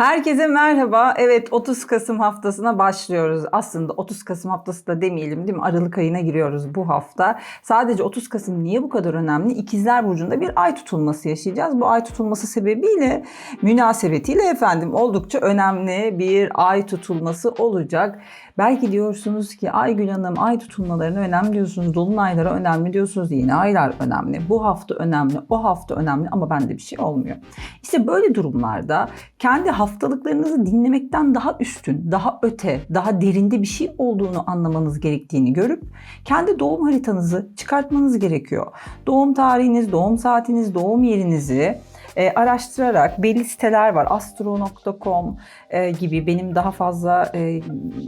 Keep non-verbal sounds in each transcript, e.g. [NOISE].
Herkese merhaba. Evet 30 Kasım haftasına başlıyoruz. Aslında 30 Kasım haftası da demeyelim değil mi? Aralık ayına giriyoruz bu hafta. Sadece 30 Kasım niye bu kadar önemli? İkizler Burcu'nda bir ay tutulması yaşayacağız. Bu ay tutulması sebebiyle münasebetiyle efendim oldukça önemli bir ay tutulması olacak. Belki diyorsunuz ki Aygül Hanım ay tutulmalarına önemli diyorsunuz. Dolunaylara önemli diyorsunuz. Yeni aylar önemli. Bu hafta önemli. O hafta önemli ama bende bir şey olmuyor. İşte böyle durumlarda kendi haftalıklarınızı dinlemekten daha üstün, daha öte, daha derinde bir şey olduğunu anlamanız gerektiğini görüp kendi doğum haritanızı çıkartmanız gerekiyor. Doğum tarihiniz, doğum saatiniz, doğum yerinizi e, araştırarak belli siteler var. Astro.com e, gibi benim daha fazla e,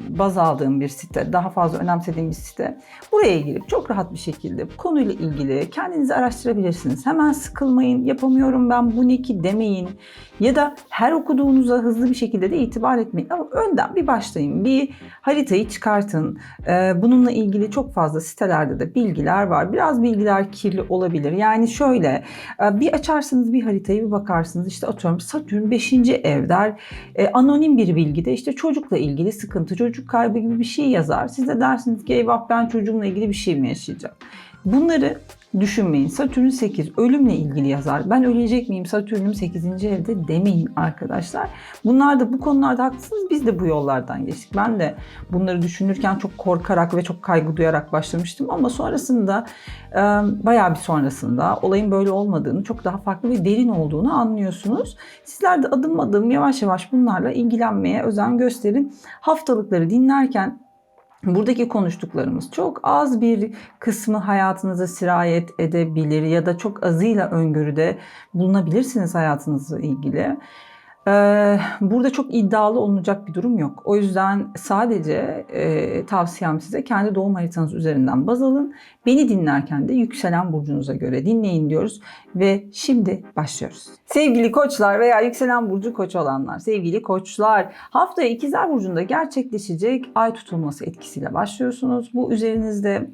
baz aldığım bir site, daha fazla önemsediğim bir site. Buraya girip çok rahat bir şekilde konuyla ilgili kendinizi araştırabilirsiniz. Hemen sıkılmayın, yapamıyorum ben bu ne ki demeyin. Ya da her okuduğunuza hızlı bir şekilde de itibar etmeyin. Ama önden bir başlayın. Bir haritayı çıkartın. E, bununla ilgili çok fazla sitelerde de bilgiler var. Biraz bilgiler kirli olabilir. Yani şöyle e, bir açarsınız bir haritayı bir bakarsınız işte atıyorum Satürn 5. ev der. E, anonim bir bilgide işte çocukla ilgili sıkıntı, çocuk kaybı gibi bir şey yazar. Siz de dersiniz ki eyvah ben çocuğumla ilgili bir şey mi yaşayacağım? Bunları düşünmeyin. Satürn 8 ölümle ilgili yazar. Ben ölecek miyim Satürn'üm 8. evde demeyin arkadaşlar. Bunlar da bu konularda haklısınız. Biz de bu yollardan geçtik. Ben de bunları düşünürken çok korkarak ve çok kaygı duyarak başlamıştım ama sonrasında e, bayağı bir sonrasında olayın böyle olmadığını, çok daha farklı ve derin olduğunu anlıyorsunuz. Sizler de adım adım yavaş yavaş bunlarla ilgilenmeye özen gösterin. Haftalıkları dinlerken Buradaki konuştuklarımız çok az bir kısmı hayatınıza sirayet edebilir ya da çok azıyla öngörüde bulunabilirsiniz hayatınızla ilgili. Ee, burada çok iddialı olunacak bir durum yok. O yüzden sadece e, tavsiyem size kendi doğum haritanız üzerinden baz alın. Beni dinlerken de yükselen burcunuza göre dinleyin diyoruz ve şimdi başlıyoruz. Sevgili koçlar veya yükselen burcu koç olanlar, sevgili koçlar haftaya ikizler burcunda gerçekleşecek ay tutulması etkisiyle başlıyorsunuz. Bu üzerinizde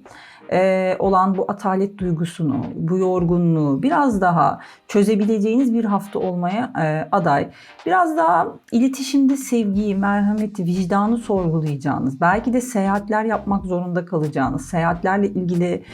e, olan bu atalet duygusunu, bu yorgunluğu biraz daha çözebileceğiniz bir hafta olmaya e, aday. Biraz daha iletişimde sevgiyi, merhameti, vicdanı sorgulayacağınız, belki de seyahatler yapmak zorunda kalacağınız, seyahatlerle ilgili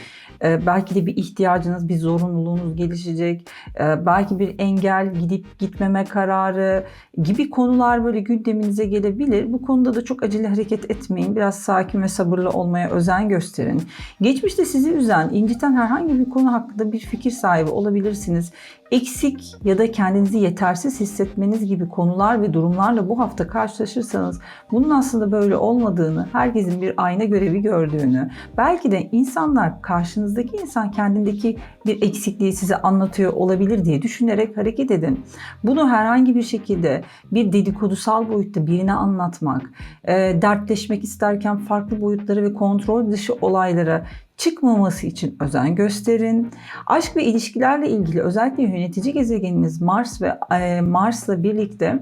e, belki de bir ihtiyacınız, bir zorunluluğunuz gelişecek. E, belki bir engel, gidip gitmeme kararı gibi konular böyle gündeminize gelebilir. Bu konuda da çok acele hareket etmeyin. Biraz sakin ve sabırlı olmaya özen gösterin. Geçmişte sizi üzen, inciten herhangi bir konu hakkında bir fikir sahibi olabilirsiniz eksik ya da kendinizi yetersiz hissetmeniz gibi konular ve durumlarla bu hafta karşılaşırsanız bunun aslında böyle olmadığını, herkesin bir ayna görevi gördüğünü, belki de insanlar karşınızdaki insan kendindeki bir eksikliği size anlatıyor olabilir diye düşünerek hareket edin. Bunu herhangi bir şekilde bir dedikodusal boyutta birine anlatmak, e, dertleşmek isterken farklı boyutları ve kontrol dışı olaylara çıkmaması için özen gösterin. Aşk ve ilişkilerle ilgili özellikle yönetici gezegeniniz Mars ve e, Mars'la birlikte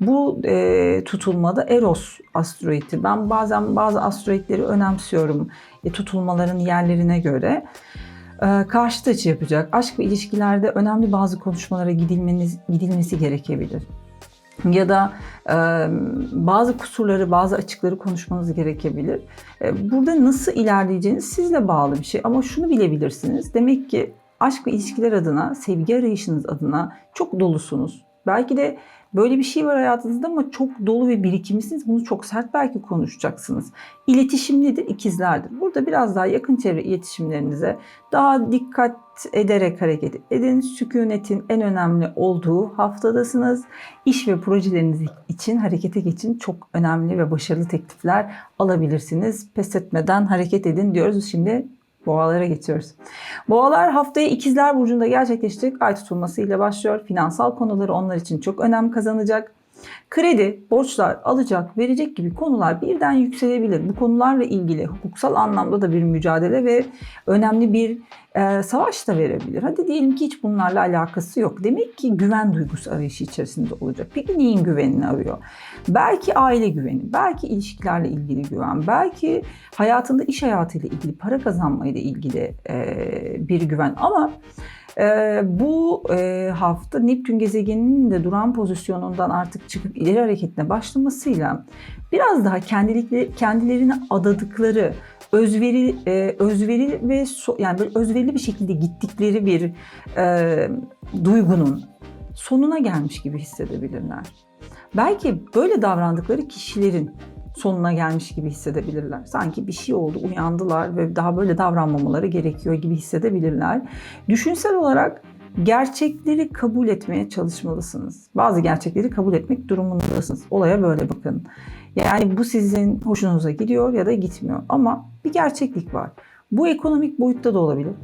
bu e, tutulmada Eros asteroidi. Ben bazen bazı asteroidleri önemsiyorum e, tutulmaların yerlerine göre. E, karşıt açı yapacak. Aşk ve ilişkilerde önemli bazı konuşmalara gidilmeniz, gidilmesi gerekebilir ya da e, bazı kusurları, bazı açıkları konuşmanız gerekebilir. E, burada nasıl ilerleyeceğiniz sizle bağlı bir şey ama şunu bilebilirsiniz. Demek ki aşk ve ilişkiler adına, sevgi arayışınız adına çok dolusunuz. Belki de Böyle bir şey var hayatınızda ama çok dolu ve birikimlisiniz. Bunu çok sert belki konuşacaksınız. İletişim nedir? İkizlerdir. Burada biraz daha yakın çevre iletişimlerinize daha dikkat ederek hareket edin. Sükunetin en önemli olduğu haftadasınız. İş ve projeleriniz için harekete geçin. Çok önemli ve başarılı teklifler alabilirsiniz. Pes etmeden hareket edin diyoruz. Şimdi Boğalara geçiyoruz. Boğalar haftaya ikizler burcunda gerçekleşecek ay tutulması ile başlıyor. Finansal konuları onlar için çok önem kazanacak. Kredi, borçlar, alacak, verecek gibi konular birden yükselebilir. Bu konularla ilgili hukuksal anlamda da bir mücadele ve önemli bir e, savaş da verebilir. Hadi diyelim ki hiç bunlarla alakası yok. Demek ki güven duygusu arayışı içerisinde olacak. Peki neyin güvenini arıyor? Belki aile güveni, belki ilişkilerle ilgili güven, belki hayatında iş hayatıyla ilgili, para kazanmayla ilgili e, bir güven ama Ee, bu e, hafta Neptün gezegeninin de duran pozisyonundan artık çıkıp ileri hareketine başlamasıyla biraz daha kendilikleri, kendilerine adadıkları özveri e, özveri ve so- yani böyle özverili bir şekilde gittikleri bir e, duygunun sonuna gelmiş gibi hissedebilirler. Belki böyle davrandıkları kişilerin sonuna gelmiş gibi hissedebilirler. Sanki bir şey oldu, uyandılar ve daha böyle davranmamaları gerekiyor gibi hissedebilirler. Düşünsel olarak gerçekleri kabul etmeye çalışmalısınız. Bazı gerçekleri kabul etmek durumundasınız. Olaya böyle bakın. Yani bu sizin hoşunuza gidiyor ya da gitmiyor. Ama bir gerçeklik var. Bu ekonomik boyutta da olabilir.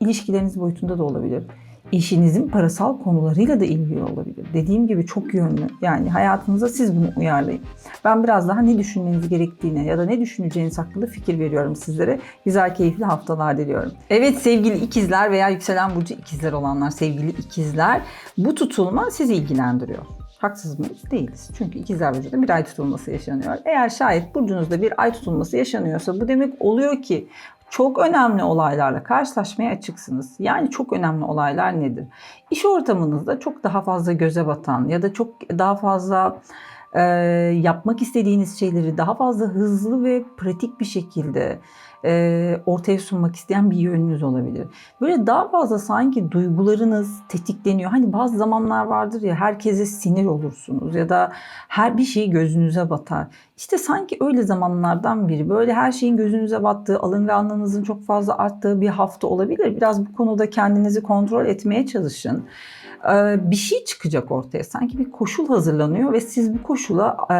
İlişkileriniz boyutunda da olabilir. İşinizin parasal konularıyla da ilgili olabilir. Dediğim gibi çok yönlü. Yani hayatınıza siz bunu uyarlayın. Ben biraz daha ne düşünmeniz gerektiğine ya da ne düşüneceğiniz hakkında fikir veriyorum sizlere. Güzel, keyifli haftalar diliyorum. Evet sevgili ikizler veya yükselen burcu ikizler olanlar, sevgili ikizler bu tutulma sizi ilgilendiriyor. Haksız mıyız? Değiliz. Çünkü ikizler burcunda bir ay tutulması yaşanıyor. Eğer şayet burcunuzda bir ay tutulması yaşanıyorsa bu demek oluyor ki çok önemli olaylarla karşılaşmaya açıksınız. Yani çok önemli olaylar nedir? İş ortamınızda çok daha fazla göze batan ya da çok daha fazla e, yapmak istediğiniz şeyleri daha fazla hızlı ve pratik bir şekilde e, ortaya sunmak isteyen bir yönünüz olabilir. Böyle daha fazla sanki duygularınız tetikleniyor. Hani bazı zamanlar vardır ya herkese sinir olursunuz ya da her bir şey gözünüze batar. İşte sanki öyle zamanlardan biri. Böyle her şeyin gözünüze battığı, alınganlığınızın çok fazla arttığı bir hafta olabilir. Biraz bu konuda kendinizi kontrol etmeye çalışın. Ee, bir şey çıkacak ortaya. Sanki bir koşul hazırlanıyor ve siz bu koşula e,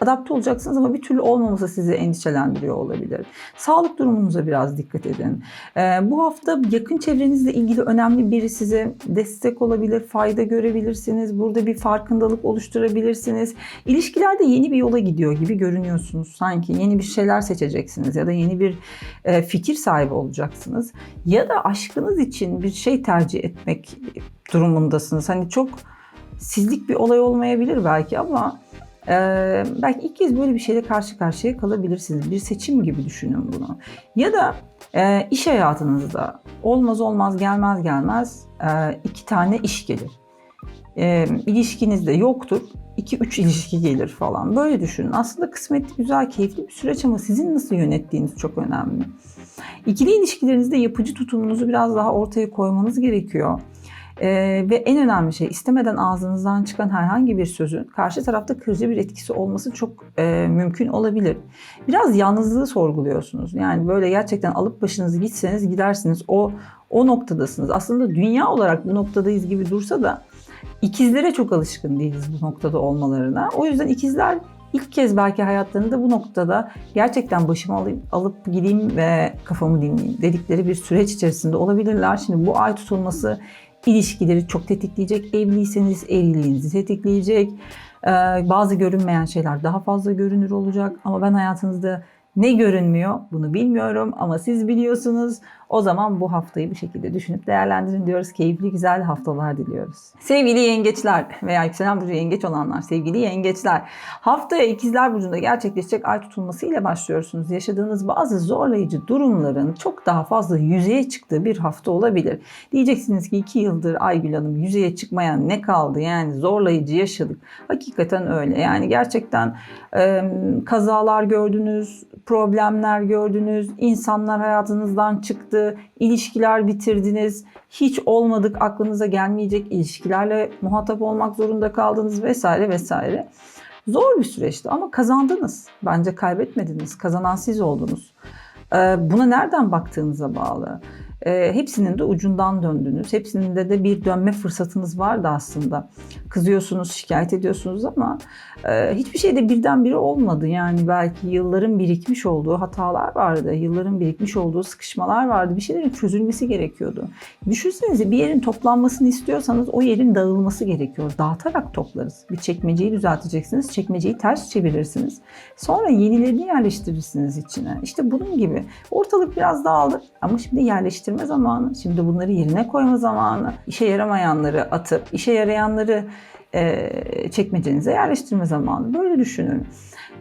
adapte olacaksınız ama bir türlü olmaması sizi endişelendiriyor olabilir. Sağlık durumunuza biraz dikkat edin. Ee, bu hafta yakın çevrenizle ilgili önemli biri size destek olabilir, fayda görebilirsiniz. Burada bir farkındalık oluşturabilirsiniz. İlişkilerde yeni bir yola gidiyor gibi görünüyorsunuz. Sanki yeni bir şeyler seçeceksiniz ya da yeni bir e, fikir sahibi olacaksınız. Ya da aşkınız için bir şey tercih etmek durumundasınız. Hani çok sizlik bir olay olmayabilir belki ama ee, belki ilk kez böyle bir şeyle karşı karşıya kalabilirsiniz. Bir seçim gibi düşünün bunu. Ya da e, iş hayatınızda olmaz olmaz gelmez gelmez e, iki tane iş gelir. E, ilişkinizde yoktur. 2-3 ilişki gelir falan. Böyle düşünün. Aslında kısmetli, güzel, keyifli bir süreç ama sizin nasıl yönettiğiniz çok önemli. İkili ilişkilerinizde yapıcı tutumunuzu biraz daha ortaya koymanız gerekiyor. Ee, ve en önemli şey istemeden ağzınızdan çıkan herhangi bir sözün karşı tarafta kırıcı bir etkisi olması çok e, mümkün olabilir. Biraz yalnızlığı sorguluyorsunuz. Yani böyle gerçekten alıp başınızı gitseniz gidersiniz. O o noktadasınız. Aslında dünya olarak bu noktadayız gibi dursa da ikizlere çok alışkın değiliz bu noktada olmalarına. O yüzden ikizler ilk kez belki hayatlarında bu noktada gerçekten başımı alayım, alıp gideyim ve kafamı dinleyeyim dedikleri bir süreç içerisinde olabilirler. Şimdi bu ay tutulması ilişkileri çok tetikleyecek. Evliyseniz evliliğinizi tetikleyecek. Ee, bazı görünmeyen şeyler daha fazla görünür olacak. Ama ben hayatınızda ne görünmüyor bunu bilmiyorum ama siz biliyorsunuz. O zaman bu haftayı bir şekilde düşünüp değerlendirin diyoruz. Keyifli güzel haftalar diliyoruz. Sevgili yengeçler [LAUGHS] veya yükselen burcu yengeç olanlar, sevgili yengeçler. Haftaya ikizler burcunda gerçekleşecek ay tutulması ile başlıyorsunuz. Yaşadığınız bazı zorlayıcı durumların çok daha fazla yüzeye çıktığı bir hafta olabilir. Diyeceksiniz ki iki yıldır Aygül Hanım yüzeye çıkmayan ne kaldı? Yani zorlayıcı yaşadık. Hakikaten öyle. Yani gerçekten e, kazalar gördünüz, problemler gördünüz, insanlar hayatınızdan çıktı, ilişkiler bitirdiniz, hiç olmadık aklınıza gelmeyecek ilişkilerle muhatap olmak zorunda kaldınız vesaire vesaire. Zor bir süreçti ama kazandınız. Bence kaybetmediniz. Kazanan siz oldunuz. Buna nereden baktığınıza bağlı. Hepsinin de ucundan döndünüz. Hepsinin de bir dönme fırsatınız vardı aslında. Kızıyorsunuz, şikayet ediyorsunuz ama e, hiçbir şeyde birdenbire olmadı. Yani belki yılların birikmiş olduğu hatalar vardı. Yılların birikmiş olduğu sıkışmalar vardı. Bir şeylerin çözülmesi gerekiyordu. Düşünsenize bir yerin toplanmasını istiyorsanız o yerin dağılması gerekiyor. Dağıtarak toplarız. Bir çekmeceyi düzelteceksiniz. Çekmeceyi ters çevirirsiniz. Sonra yenilerini yerleştirirsiniz içine. İşte bunun gibi. Ortalık biraz dağıldı ama şimdi yerleştirme zamanı. Şimdi bunları yerine koyma zamanı. İşe yaramayanları atıp işe yarayanları e, çekmecenize yerleştirme zamanı. Böyle düşünün.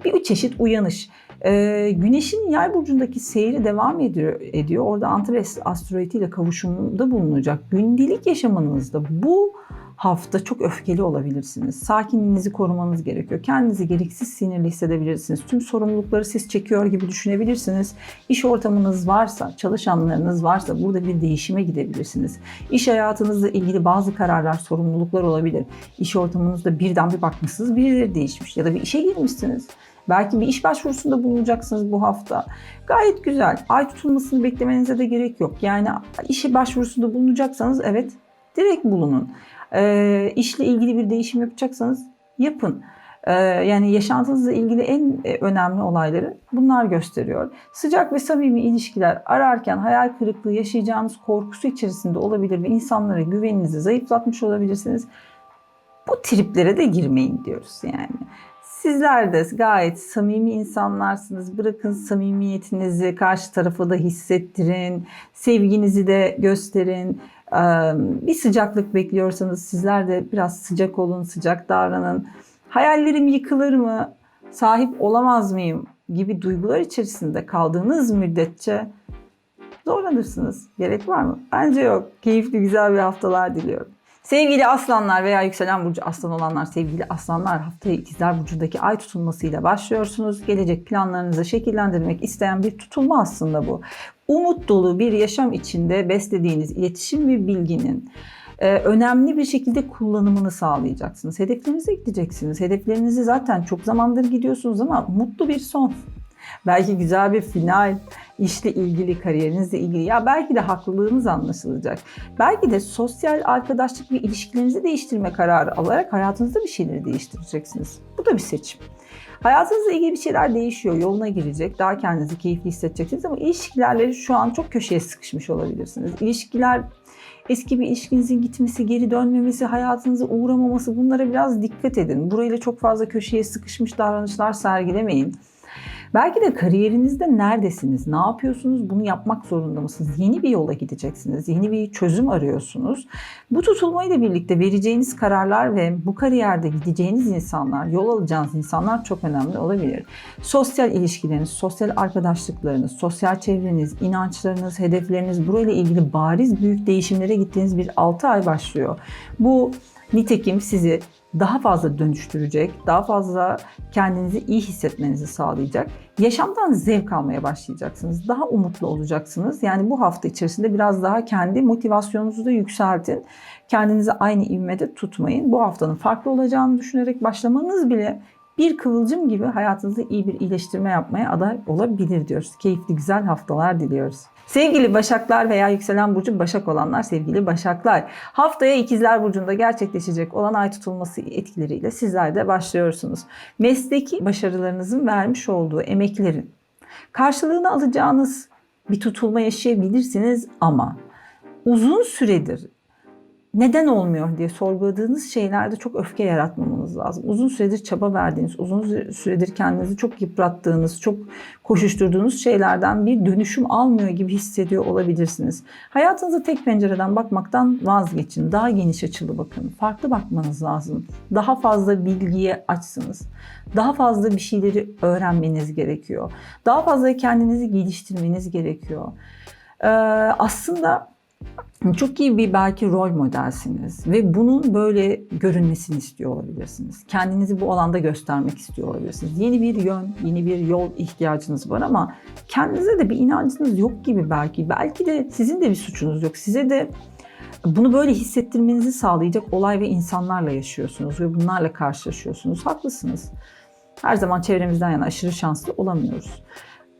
Bir çeşit uyanış. Ee, güneşin yay burcundaki seyri devam ediyor. ediyor. Orada Antares asteroidi ile kavuşumda bulunacak. Gündelik yaşamınızda bu hafta çok öfkeli olabilirsiniz. Sakinliğinizi korumanız gerekiyor. Kendinizi gereksiz sinirli hissedebilirsiniz. Tüm sorumlulukları siz çekiyor gibi düşünebilirsiniz. İş ortamınız varsa, çalışanlarınız varsa burada bir değişime gidebilirsiniz. İş hayatınızla ilgili bazı kararlar, sorumluluklar olabilir. İş ortamınızda birden bir bakmışsınız birileri değişmiş ya da bir işe girmişsiniz. Belki bir iş başvurusunda bulunacaksınız bu hafta. Gayet güzel. Ay tutulmasını beklemenize de gerek yok. Yani işe başvurusunda bulunacaksanız evet direkt bulunun. Ee, işle ilgili bir değişim yapacaksanız yapın. Ee, yani yaşantınızla ilgili en e, önemli olayları bunlar gösteriyor. Sıcak ve samimi ilişkiler ararken hayal kırıklığı yaşayacağınız korkusu içerisinde olabilir ve insanlara güveninizi zayıflatmış olabilirsiniz. Bu triplere de girmeyin diyoruz yani. Sizler de gayet samimi insanlarsınız. Bırakın samimiyetinizi karşı tarafa da hissettirin. Sevginizi de gösterin. Bir sıcaklık bekliyorsanız sizler de biraz sıcak olun, sıcak davranın. Hayallerim yıkılır mı? Sahip olamaz mıyım? gibi duygular içerisinde kaldığınız müddetçe zorlanırsınız. Gerek var mı? Bence yok. Keyifli güzel bir haftalar diliyorum. Sevgili aslanlar veya yükselen burcu aslan olanlar, sevgili aslanlar haftaya ikizler burcundaki ay tutulmasıyla başlıyorsunuz. Gelecek planlarınızı şekillendirmek isteyen bir tutulma aslında bu. Umut dolu bir yaşam içinde beslediğiniz iletişim ve bilginin e, önemli bir şekilde kullanımını sağlayacaksınız. Hedeflerinize gideceksiniz. Hedeflerinizi zaten çok zamandır gidiyorsunuz ama mutlu bir son. Belki güzel bir final, işle ilgili, kariyerinizle ilgili. Ya belki de haklılığınız anlaşılacak. Belki de sosyal arkadaşlık ve ilişkilerinizi değiştirme kararı alarak hayatınızda bir şeyleri değiştireceksiniz. Bu da bir seçim. Hayatınızla ilgili bir şeyler değişiyor, yoluna girecek. Daha kendinizi keyifli hissedeceksiniz ama ilişkilerle şu an çok köşeye sıkışmış olabilirsiniz. İlişkiler eski bir ilişkinizin gitmesi, geri dönmemesi, hayatınıza uğramaması bunlara biraz dikkat edin. Burayla çok fazla köşeye sıkışmış davranışlar sergilemeyin. Belki de kariyerinizde neredesiniz? Ne yapıyorsunuz? Bunu yapmak zorunda mısınız? Yeni bir yola gideceksiniz. Yeni bir çözüm arıyorsunuz. Bu tutulmayla birlikte vereceğiniz kararlar ve bu kariyerde gideceğiniz insanlar, yol alacağınız insanlar çok önemli olabilir. Sosyal ilişkileriniz, sosyal arkadaşlıklarınız, sosyal çevreniz, inançlarınız, hedefleriniz burayla ilgili bariz büyük değişimlere gittiğiniz bir 6 ay başlıyor. Bu nitekim sizi daha fazla dönüştürecek, daha fazla kendinizi iyi hissetmenizi sağlayacak. Yaşamdan zevk almaya başlayacaksınız. Daha umutlu olacaksınız. Yani bu hafta içerisinde biraz daha kendi motivasyonunuzu da yükseltin. Kendinizi aynı ivmede tutmayın. Bu haftanın farklı olacağını düşünerek başlamanız bile bir kıvılcım gibi hayatınızda iyi bir iyileştirme yapmaya aday olabilir diyoruz. Keyifli güzel haftalar diliyoruz. Sevgili Başaklar veya yükselen burcu Başak olanlar sevgili Başaklar. Haftaya ikizler Burcu'nda gerçekleşecek olan ay tutulması etkileriyle sizler de başlıyorsunuz. Mesleki başarılarınızın vermiş olduğu emeklerin karşılığını alacağınız bir tutulma yaşayabilirsiniz ama uzun süredir neden olmuyor diye sorguladığınız şeylerde çok öfke yaratmamanız lazım. Uzun süredir çaba verdiğiniz, uzun süredir kendinizi çok yıprattığınız, çok koşuşturduğunuz şeylerden bir dönüşüm almıyor gibi hissediyor olabilirsiniz. Hayatınıza tek pencereden bakmaktan vazgeçin. Daha geniş açılı bakın. Farklı bakmanız lazım. Daha fazla bilgiye açsınız. Daha fazla bir şeyleri öğrenmeniz gerekiyor. Daha fazla kendinizi geliştirmeniz gerekiyor. Ee, aslında çok iyi bir belki rol modelsiniz ve bunun böyle görünmesini istiyor olabilirsiniz. Kendinizi bu alanda göstermek istiyor olabilirsiniz. Yeni bir yön, yeni bir yol ihtiyacınız var ama kendinize de bir inancınız yok gibi belki. Belki de sizin de bir suçunuz yok. Size de bunu böyle hissettirmenizi sağlayacak olay ve insanlarla yaşıyorsunuz ve bunlarla karşılaşıyorsunuz. Haklısınız. Her zaman çevremizden yana aşırı şanslı olamıyoruz.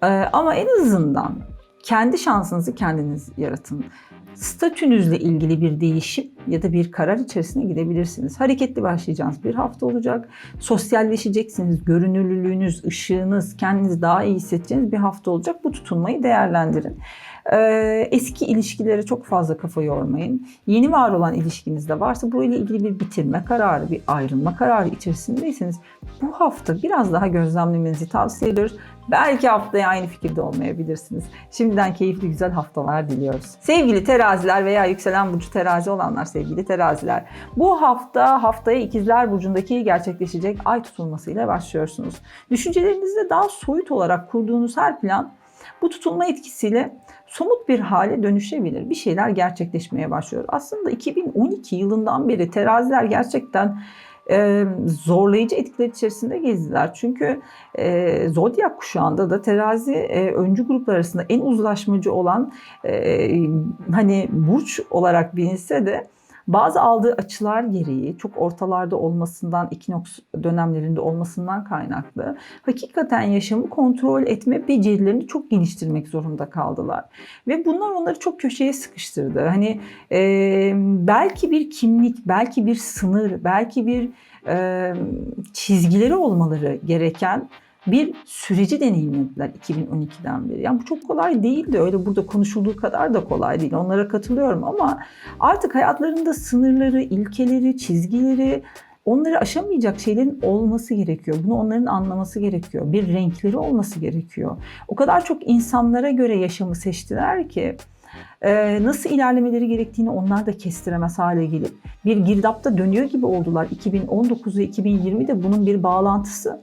Ee, ama en azından kendi şansınızı kendiniz yaratın statünüzle ilgili bir değişim ya da bir karar içerisine gidebilirsiniz. Hareketli başlayacağınız bir hafta olacak. Sosyalleşeceksiniz. Görünürlülüğünüz, ışığınız, kendinizi daha iyi hissedeceğiniz bir hafta olacak. Bu tutulmayı değerlendirin. Ee, eski ilişkilere çok fazla kafa yormayın. Yeni var olan ilişkinizde varsa burayla ilgili bir bitirme kararı, bir ayrılma kararı içerisindeyseniz bu hafta biraz daha gözlemlemenizi tavsiye ediyoruz. Belki haftaya aynı fikirde olmayabilirsiniz. Şimdiden keyifli güzel haftalar diliyoruz. Sevgili teraziler veya yükselen burcu terazi olanlar sevgili teraziler. Bu hafta haftaya ikizler burcundaki gerçekleşecek ay tutulmasıyla başlıyorsunuz. Düşüncelerinizde daha soyut olarak kurduğunuz her plan bu tutulma etkisiyle somut bir hale dönüşebilir. Bir şeyler gerçekleşmeye başlıyor. Aslında 2012 yılından beri teraziler gerçekten e, zorlayıcı etkiler içerisinde gezdiler. Çünkü e, Zodyak kuşağında da terazi e, öncü gruplar arasında en uzlaşmacı olan e, hani burç olarak bilinse de bazı aldığı açılar gereği çok ortalarda olmasından, ikinoks dönemlerinde olmasından kaynaklı hakikaten yaşamı kontrol etme becerilerini çok geliştirmek zorunda kaldılar. Ve bunlar onları çok köşeye sıkıştırdı. Hani e, belki bir kimlik, belki bir sınır, belki bir e, çizgileri olmaları gereken bir süreci deneyimlediler 2012'den beri. Yani bu çok kolay değildi. Öyle burada konuşulduğu kadar da kolay değil. Onlara katılıyorum ama artık hayatlarında sınırları, ilkeleri, çizgileri, onları aşamayacak şeylerin olması gerekiyor. Bunu onların anlaması gerekiyor. Bir renkleri olması gerekiyor. O kadar çok insanlara göre yaşamı seçtiler ki e, nasıl ilerlemeleri gerektiğini onlar da kestiremez hale gelip bir girdapta dönüyor gibi oldular. 2019 ve 2020'de bunun bir bağlantısı.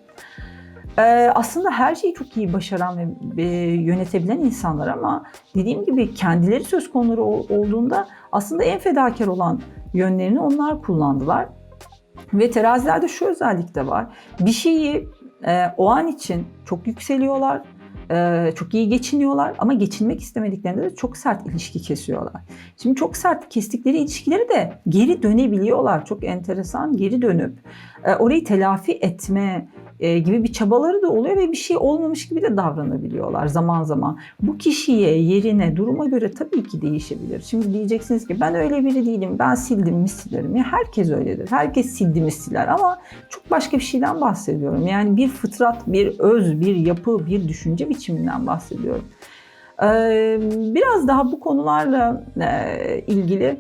Ee, aslında her şeyi çok iyi başaran ve e, yönetebilen insanlar ama dediğim gibi kendileri söz konuları ol- olduğunda aslında en fedakar olan yönlerini onlar kullandılar. Ve terazilerde şu özellik de var. Bir şeyi e, o an için çok yükseliyorlar, e, çok iyi geçiniyorlar ama geçinmek istemediklerinde de çok sert ilişki kesiyorlar. Şimdi çok sert kestikleri ilişkileri de geri dönebiliyorlar. Çok enteresan geri dönüp orayı telafi etme e, gibi bir çabaları da oluyor ve bir şey olmamış gibi de davranabiliyorlar zaman zaman. Bu kişiye, yerine, duruma göre tabii ki değişebilir. Şimdi diyeceksiniz ki ben öyle biri değilim, ben sildim mi silerim. Ya herkes öyledir. Herkes sildi mi siler ama çok başka bir şeyden bahsediyorum. Yani bir fıtrat, bir öz, bir yapı, bir düşünce biçiminden bahsediyorum. Ee, Biraz daha bu konularla e, ilgili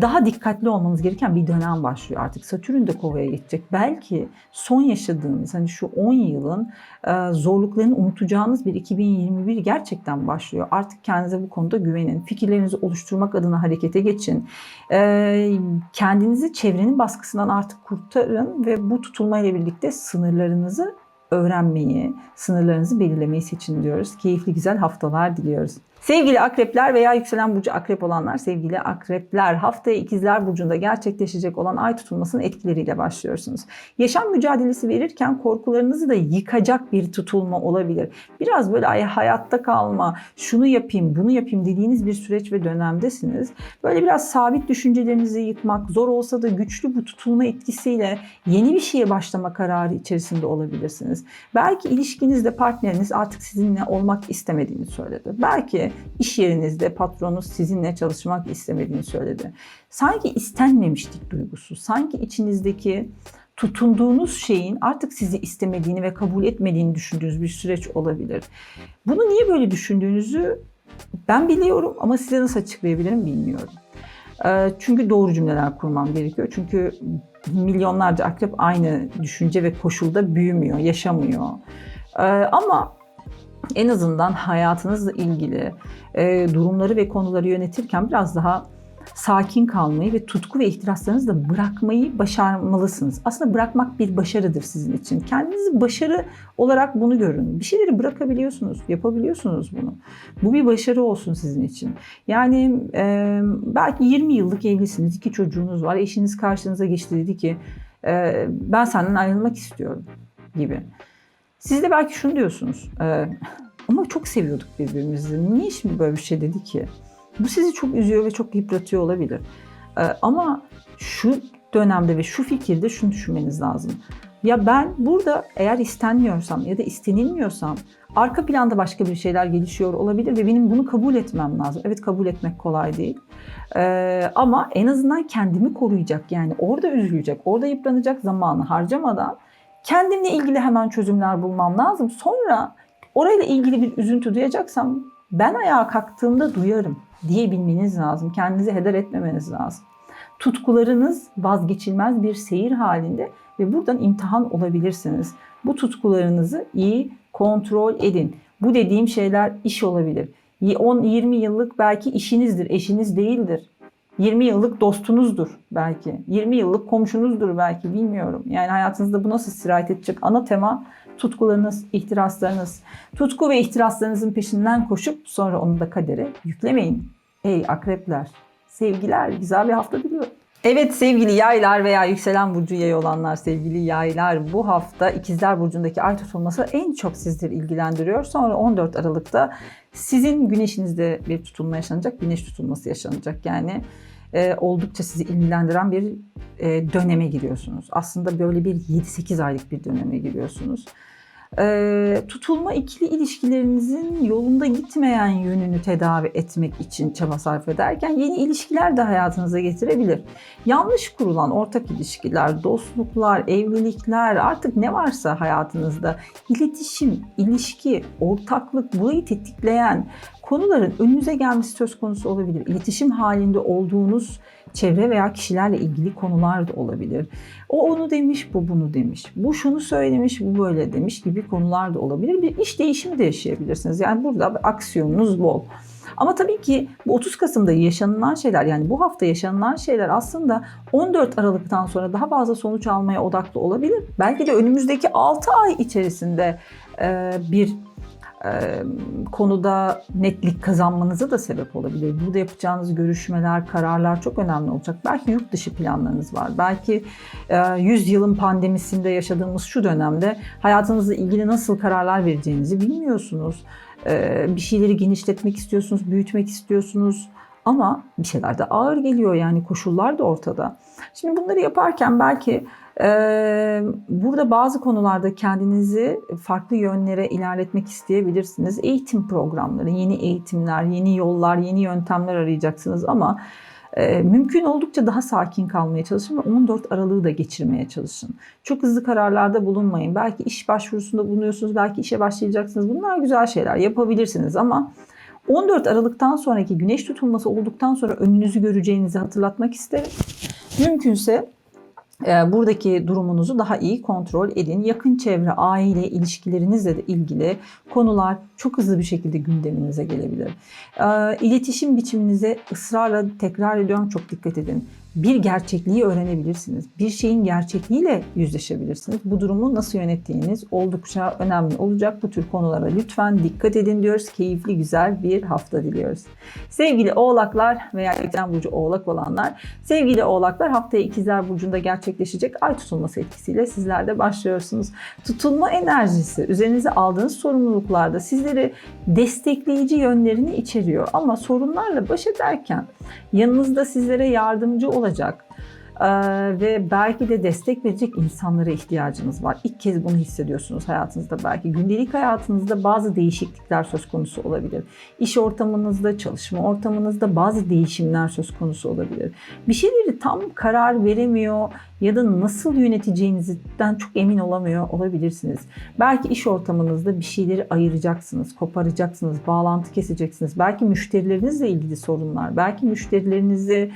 daha dikkatli olmanız gereken bir dönem başlıyor artık. Satürn de kovaya geçecek. Belki son yaşadığınız hani şu 10 yılın e, zorluklarını unutacağınız bir 2021 gerçekten başlıyor. Artık kendinize bu konuda güvenin. Fikirlerinizi oluşturmak adına harekete geçin. E, Kendinizi çevrenin baskısından artık kurtarın ve bu tutulmayla birlikte sınırlarınızı öğrenmeyi, sınırlarınızı belirlemeyi seçin diyoruz. Keyifli güzel haftalar diliyoruz. Sevgili akrepler veya yükselen burcu akrep olanlar, sevgili akrepler haftaya ikizler burcunda gerçekleşecek olan ay tutulmasının etkileriyle başlıyorsunuz. Yaşam mücadelesi verirken korkularınızı da yıkacak bir tutulma olabilir. Biraz böyle ay hayatta kalma, şunu yapayım, bunu yapayım dediğiniz bir süreç ve dönemdesiniz. Böyle biraz sabit düşüncelerinizi yıkmak, zor olsa da güçlü bu tutulma etkisiyle yeni bir şeye başlama kararı içerisinde olabilirsiniz. Belki ilişkinizde partneriniz artık sizinle olmak istemediğini söyledi. Belki iş yerinizde patronunuz sizinle çalışmak istemediğini söyledi. Sanki istenmemişlik duygusu, sanki içinizdeki tutunduğunuz şeyin artık sizi istemediğini ve kabul etmediğini düşündüğünüz bir süreç olabilir. Bunu niye böyle düşündüğünüzü ben biliyorum ama size nasıl açıklayabilirim bilmiyorum. Ee, Çünkü doğru cümleler kurmam gerekiyor. Çünkü milyonlarca akrep aynı düşünce ve koşulda büyümüyor, yaşamıyor. Ee, Ama en azından hayatınızla ilgili e, durumları ve konuları yönetirken biraz daha sakin kalmayı ve tutku ve ihtiraslarınızı da bırakmayı başarmalısınız. Aslında bırakmak bir başarıdır sizin için. Kendinizi başarı olarak bunu görün. Bir şeyleri bırakabiliyorsunuz, yapabiliyorsunuz bunu. Bu bir başarı olsun sizin için. Yani e, belki 20 yıllık evlisiniz, iki çocuğunuz var. Eşiniz karşınıza geçti dedi ki e, ben senden ayrılmak istiyorum gibi. Siz de belki şunu diyorsunuz. e, ama çok seviyorduk birbirimizi. Niye şimdi böyle bir şey dedi ki? Bu sizi çok üzüyor ve çok yıpratıyor olabilir. E, ama şu dönemde ve şu fikirde şunu düşünmeniz lazım. Ya ben burada eğer istenmiyorsam ya da istenilmiyorsam arka planda başka bir şeyler gelişiyor olabilir ve benim bunu kabul etmem lazım. Evet kabul etmek kolay değil. Ee, ama en azından kendimi koruyacak yani orada üzülecek, orada yıpranacak zamanı harcamadan kendimle ilgili hemen çözümler bulmam lazım. Sonra orayla ilgili bir üzüntü duyacaksam ben ayağa kalktığımda duyarım diyebilmeniz lazım. Kendinizi heder etmemeniz lazım. Tutkularınız vazgeçilmez bir seyir halinde ve buradan imtihan olabilirsiniz. Bu tutkularınızı iyi kontrol edin. Bu dediğim şeyler iş olabilir. 10-20 yıllık belki işinizdir, eşiniz değildir. 20 yıllık dostunuzdur belki. 20 yıllık komşunuzdur belki bilmiyorum. Yani hayatınızda bu nasıl sirayet edecek? Ana tema tutkularınız, ihtiraslarınız. Tutku ve ihtiraslarınızın peşinden koşup sonra onu da kadere yüklemeyin. Ey akrepler, sevgiler, güzel bir hafta diliyorum. Evet sevgili yaylar veya yükselen burcu yay olanlar sevgili yaylar bu hafta ikizler burcundaki ay tutulması en çok sizleri ilgilendiriyor. Sonra 14 Aralık'ta sizin güneşinizde bir tutulma yaşanacak, güneş tutulması yaşanacak. Yani e, oldukça sizi ilgilendiren bir e, döneme giriyorsunuz. Aslında böyle bir 7-8 aylık bir döneme giriyorsunuz. E, tutulma ikili ilişkilerinizin yolunda gitmeyen yönünü tedavi etmek için çaba sarf ederken yeni ilişkiler de hayatınıza getirebilir. Yanlış kurulan ortak ilişkiler, dostluklar, evlilikler artık ne varsa hayatınızda iletişim, ilişki, ortaklık burayı tetikleyen konuların önünüze gelmesi söz konusu olabilir. İletişim halinde olduğunuz çevre veya kişilerle ilgili konular da olabilir. O onu demiş, bu bunu demiş. Bu şunu söylemiş, bu böyle demiş gibi konular da olabilir. Bir iş değişimi de yaşayabilirsiniz. Yani burada aksiyonunuz bol. Ama tabii ki bu 30 Kasım'da yaşanılan şeyler yani bu hafta yaşanılan şeyler aslında 14 Aralık'tan sonra daha fazla sonuç almaya odaklı olabilir. Belki de önümüzdeki 6 ay içerisinde bir konuda netlik kazanmanıza da sebep olabilir. Burada yapacağınız görüşmeler, kararlar çok önemli olacak. Belki yurt dışı planlarınız var. Belki e, 100 yılın pandemisinde yaşadığımız şu dönemde hayatınızla ilgili nasıl kararlar vereceğinizi bilmiyorsunuz. Bir şeyleri genişletmek istiyorsunuz, büyütmek istiyorsunuz. Ama bir şeyler de ağır geliyor yani koşullar da ortada. Şimdi bunları yaparken belki burada bazı konularda kendinizi farklı yönlere ilerletmek isteyebilirsiniz. Eğitim programları, yeni eğitimler, yeni yollar, yeni yöntemler arayacaksınız ama e, mümkün oldukça daha sakin kalmaya çalışın ve 14 Aralık'ı da geçirmeye çalışın. Çok hızlı kararlarda bulunmayın. Belki iş başvurusunda bulunuyorsunuz, belki işe başlayacaksınız. Bunlar güzel şeyler yapabilirsiniz ama 14 Aralık'tan sonraki güneş tutulması olduktan sonra önünüzü göreceğinizi hatırlatmak isterim. Mümkünse buradaki durumunuzu daha iyi kontrol edin. Yakın çevre, aile ilişkilerinizle de ilgili konular çok hızlı bir şekilde gündeminize gelebilir. E, iletişim biçiminize ısrarla tekrar ediyorum çok dikkat edin bir gerçekliği öğrenebilirsiniz. Bir şeyin gerçekliğiyle yüzleşebilirsiniz. Bu durumu nasıl yönettiğiniz oldukça önemli olacak. Bu tür konulara lütfen dikkat edin diyoruz. Keyifli, güzel bir hafta diliyoruz. Sevgili oğlaklar veya yükselen burcu oğlak olanlar, sevgili oğlaklar haftaya ikizler burcunda gerçekleşecek ay tutulması etkisiyle sizler de başlıyorsunuz. Tutulma enerjisi üzerinize aldığınız sorumluluklarda sizleri destekleyici yönlerini içeriyor. Ama sorunlarla baş ederken yanınızda sizlere yardımcı olacak ee, ve belki de destek verecek insanlara ihtiyacınız var. İlk kez bunu hissediyorsunuz hayatınızda belki. Gündelik hayatınızda bazı değişiklikler söz konusu olabilir. İş ortamınızda, çalışma ortamınızda bazı değişimler söz konusu olabilir. Bir şeyleri tam karar veremiyor ya da nasıl yöneteceğinizden çok emin olamıyor olabilirsiniz. Belki iş ortamınızda bir şeyleri ayıracaksınız, koparacaksınız, bağlantı keseceksiniz. Belki müşterilerinizle ilgili sorunlar, belki müşterilerinizi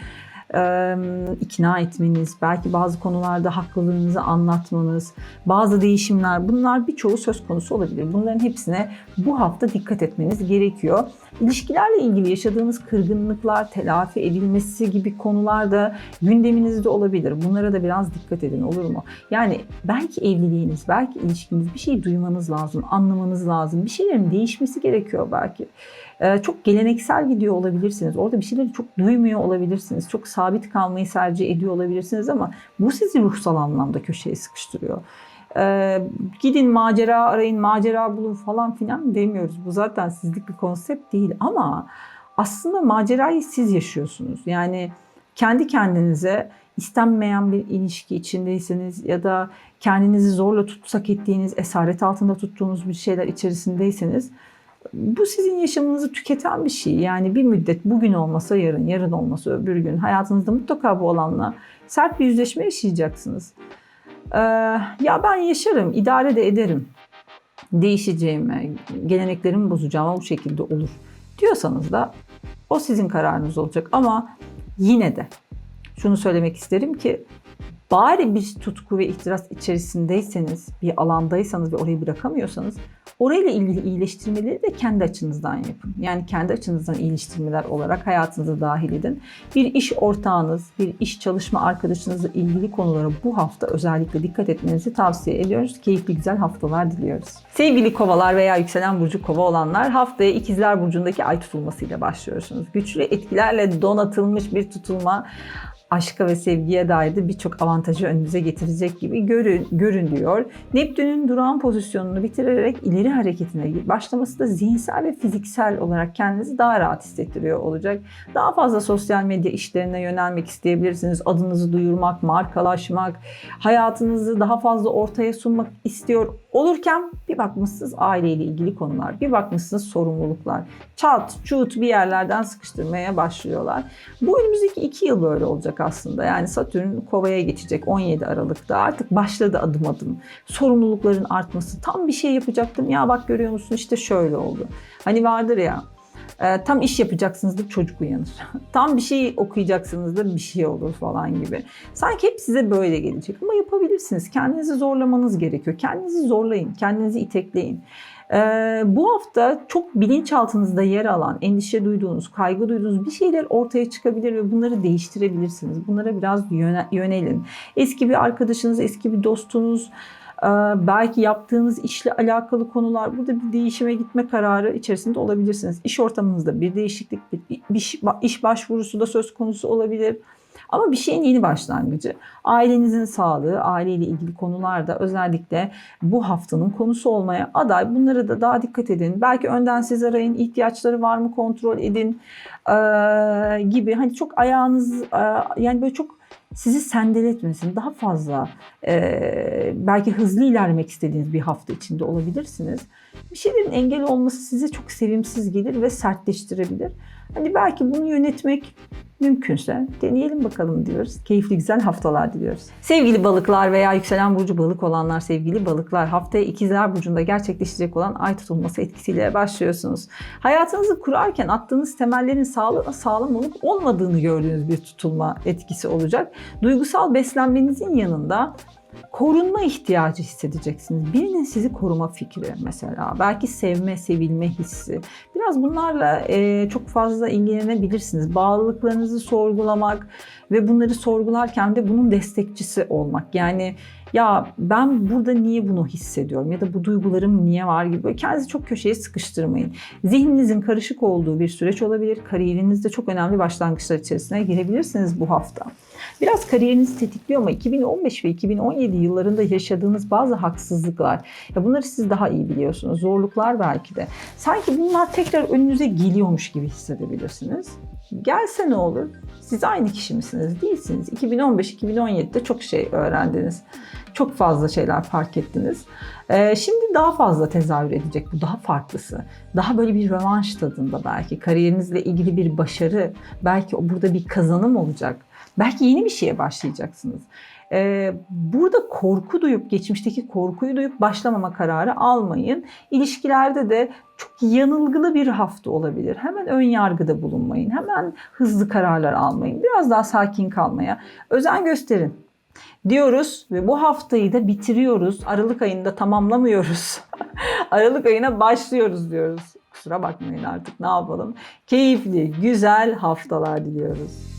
e, ikna etmeniz, belki bazı konularda haklılığınızı anlatmanız, bazı değişimler bunlar birçoğu söz konusu olabilir. Bunların hepsine bu hafta dikkat etmeniz gerekiyor. İlişkilerle ilgili yaşadığınız kırgınlıklar, telafi edilmesi gibi konular da gündeminizde olabilir. Bunlara da biraz dikkat edin olur mu? Yani belki evliliğiniz, belki ilişkiniz bir şey duymanız lazım, anlamanız lazım. Bir şeylerin değişmesi gerekiyor belki. Ee, çok geleneksel gidiyor olabilirsiniz. Orada bir şeyleri çok duymuyor olabilirsiniz. Çok sabit kalmayı tercih ediyor olabilirsiniz ama bu sizi ruhsal anlamda köşeye sıkıştırıyor. Ee, gidin macera arayın, macera bulun falan filan demiyoruz. Bu zaten sizlik bir konsept değil ama aslında macerayı siz yaşıyorsunuz. Yani kendi kendinize istenmeyen bir ilişki içindeyseniz ya da kendinizi zorla tutsak ettiğiniz, esaret altında tuttuğunuz bir şeyler içerisindeyseniz bu sizin yaşamınızı tüketen bir şey. Yani bir müddet bugün olmasa yarın, yarın olmasa öbür gün hayatınızda mutlaka bu alanla sert bir yüzleşme yaşayacaksınız. Ee, ya ben yaşarım, idare de ederim. Değişeceğime, geleneklerimi bozacağım bu şekilde olur diyorsanız da o sizin kararınız olacak ama yine de şunu söylemek isterim ki bari bir tutku ve ihtiras içerisindeyseniz, bir alandaysanız ve orayı bırakamıyorsanız orayla ilgili iyileştirmeleri de kendi açınızdan yapın. Yani kendi açınızdan iyileştirmeler olarak hayatınıza dahil edin. Bir iş ortağınız, bir iş çalışma arkadaşınızla ilgili konulara bu hafta özellikle dikkat etmenizi tavsiye ediyoruz. Keyifli güzel haftalar diliyoruz. Sevgili kovalar veya yükselen burcu kova olanlar haftaya ikizler burcundaki ay tutulmasıyla başlıyorsunuz. Güçlü etkilerle donatılmış bir tutulma aşka ve sevgiye dair de birçok avantajı önünüze getirecek gibi görün, görünüyor. Neptün'ün durağan pozisyonunu bitirerek ileri hareketine başlaması da zihinsel ve fiziksel olarak kendinizi daha rahat hissettiriyor olacak. Daha fazla sosyal medya işlerine yönelmek isteyebilirsiniz. Adınızı duyurmak, markalaşmak, hayatınızı daha fazla ortaya sunmak istiyor olurken bir bakmışsınız aileyle ilgili konular, bir bakmışsınız sorumluluklar. Çat, çut bir yerlerden sıkıştırmaya başlıyorlar. Bu önümüzdeki iki yıl böyle olacak aslında. Yani Satürn kovaya geçecek 17 Aralık'ta. Artık başladı adım adım. Sorumlulukların artması. Tam bir şey yapacaktım. Ya bak görüyor musun işte şöyle oldu. Hani vardır ya e, tam iş yapacaksınızdır çocuk uyanır. [LAUGHS] Tam bir şey okuyacaksınızdır bir şey olur falan gibi. Sanki hep size böyle gelecek ama yapabilirsiniz. Kendinizi zorlamanız gerekiyor. Kendinizi zorlayın, kendinizi itekleyin. Ee, bu hafta çok bilinçaltınızda yer alan, endişe duyduğunuz, kaygı duyduğunuz bir şeyler ortaya çıkabilir ve bunları değiştirebilirsiniz. Bunlara biraz yöne- yönelin. Eski bir arkadaşınız, eski bir dostunuz, belki yaptığınız işle alakalı konular burada bir değişime gitme kararı içerisinde olabilirsiniz. İş ortamınızda bir değişiklik, bir iş, başvurusu da söz konusu olabilir. Ama bir şeyin yeni başlangıcı. Ailenizin sağlığı, aileyle ilgili konular da özellikle bu haftanın konusu olmaya aday. Bunlara da daha dikkat edin. Belki önden siz arayın, ihtiyaçları var mı kontrol edin ee, gibi. Hani çok ayağınız, e, yani böyle çok sizi sendeletmesin. Daha fazla e, belki hızlı ilerlemek istediğiniz bir hafta içinde olabilirsiniz. Bir şeylerin engel olması size çok sevimsiz gelir ve sertleştirebilir. Hani belki bunu yönetmek mümkünse deneyelim bakalım diyoruz. Keyifli güzel haftalar diliyoruz. Sevgili balıklar veya yükselen burcu balık olanlar sevgili balıklar haftaya ikizler burcunda gerçekleşecek olan ay tutulması etkisiyle başlıyorsunuz. Hayatınızı kurarken attığınız temellerin sağlam, sağlam olup olmadığını gördüğünüz bir tutulma etkisi olacak. Duygusal beslenmenizin yanında korunma ihtiyacı hissedeceksiniz. Birinin sizi koruma fikri mesela. Belki sevme, sevilme hissi. Biraz bunlarla e, çok fazla ilgilenebilirsiniz. Bağlılıklarınızı sorgulamak ve bunları sorgularken de bunun destekçisi olmak. Yani ya ben burada niye bunu hissediyorum ya da bu duygularım niye var gibi böyle kendinizi çok köşeye sıkıştırmayın. Zihninizin karışık olduğu bir süreç olabilir. Kariyerinizde çok önemli başlangıçlar içerisine girebilirsiniz bu hafta. Biraz kariyerinizi tetikliyor ama 2015 ve 2017 yıllarında yaşadığınız bazı haksızlıklar, ya bunları siz daha iyi biliyorsunuz, zorluklar belki de. Sanki bunlar tekrar önünüze geliyormuş gibi hissedebilirsiniz. Gelse ne olur? Siz aynı kişi misiniz? Değilsiniz. 2015-2017'de çok şey öğrendiniz. Çok fazla şeyler fark ettiniz. Ee, şimdi daha fazla tezahür edecek bu. Daha farklısı. Daha böyle bir rövanş tadında belki. Kariyerinizle ilgili bir başarı. Belki burada bir kazanım olacak. Belki yeni bir şeye başlayacaksınız. Ee, burada korku duyup, geçmişteki korkuyu duyup başlamama kararı almayın. İlişkilerde de çok yanılgılı bir hafta olabilir. Hemen ön yargıda bulunmayın. Hemen hızlı kararlar almayın. Biraz daha sakin kalmaya özen gösterin diyoruz ve bu haftayı da bitiriyoruz. Aralık ayında tamamlamıyoruz. [LAUGHS] Aralık ayına başlıyoruz diyoruz. Kusura bakmayın artık ne yapalım. Keyifli, güzel haftalar diliyoruz.